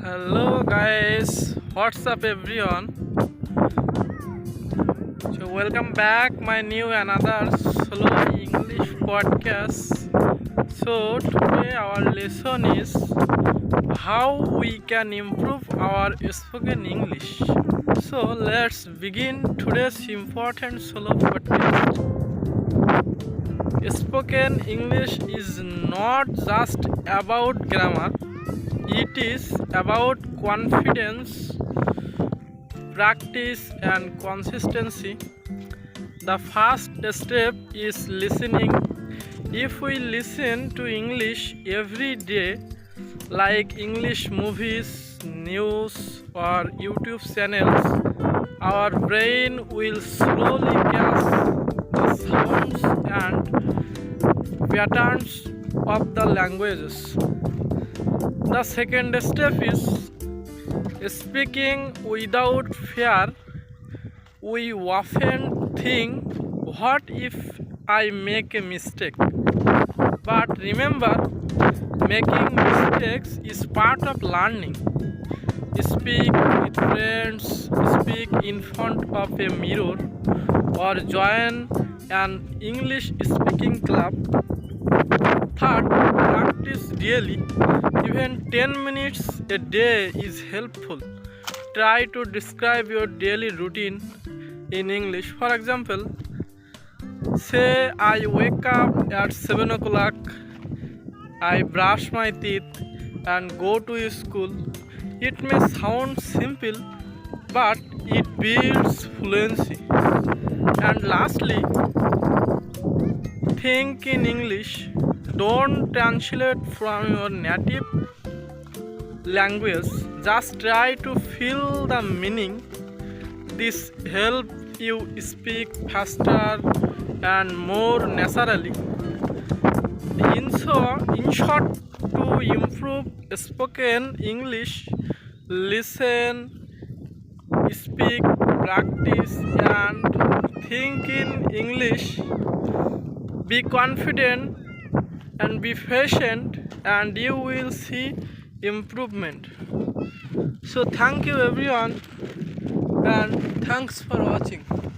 Hello guys, what's up everyone? So welcome back my new another solo English podcast. So today our lesson is how we can improve our spoken English. So let's begin today's important solo podcast. Spoken English is not just about grammar is about confidence, practice and consistency. The first step is listening. If we listen to English every day, like English movies, news or YouTube channels, our brain will slowly catch the sounds and patterns of the languages. the second step is speaking without fear we often think what if i make a mistake but remember making mistakes is part of learning speak with friends, speak in front of a mirror, or join an English speaking club. Third, practice daily even 10 minutes a day is helpful try to describe your daily routine in english for example say i wake up at 7 o'clock i brush my teeth and go to school it may sound simple but it builds fluency and lastly think in english don't translate from your native language just try to feel the meaning this help you speak faster and more naturally in, so, in short to improve spoken english listen speak practice and think in english be confident and be patient and you will see improvement so thank you everyone and thanks for watching